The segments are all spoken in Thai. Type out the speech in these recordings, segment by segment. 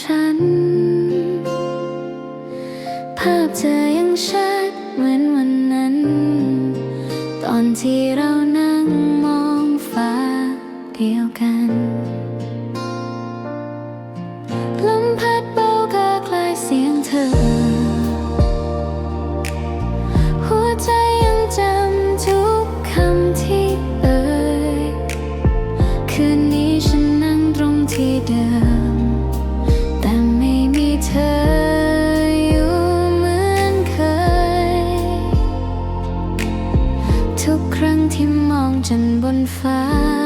ฉัน ภาพเธอยังชัดเหมือนวันนั้น ตอนที่เรานั่งมองฟ้าเดียวกันลมพัดเบาก็คลายเสียงเธอ หัวใจยังจำทุกคำที่เอ่ยคืนนี้ฉันนั่งตรงที่เดิม นทร์บนฟ้า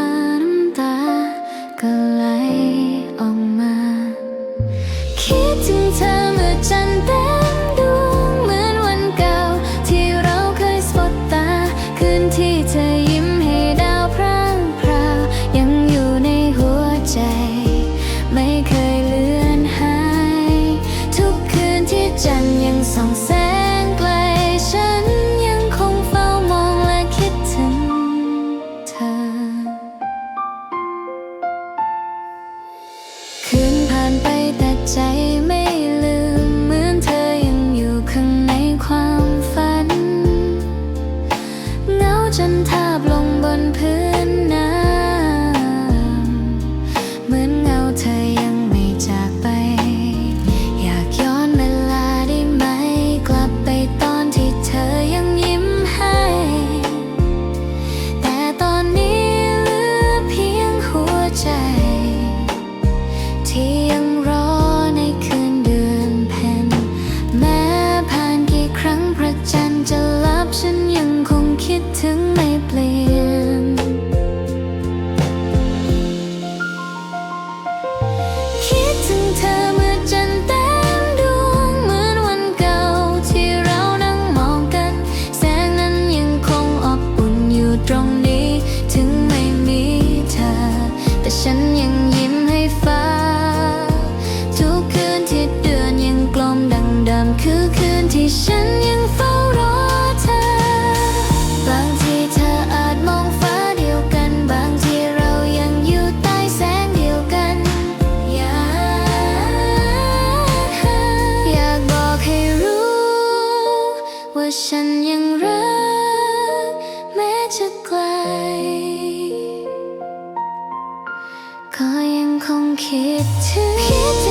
kid too. Kid.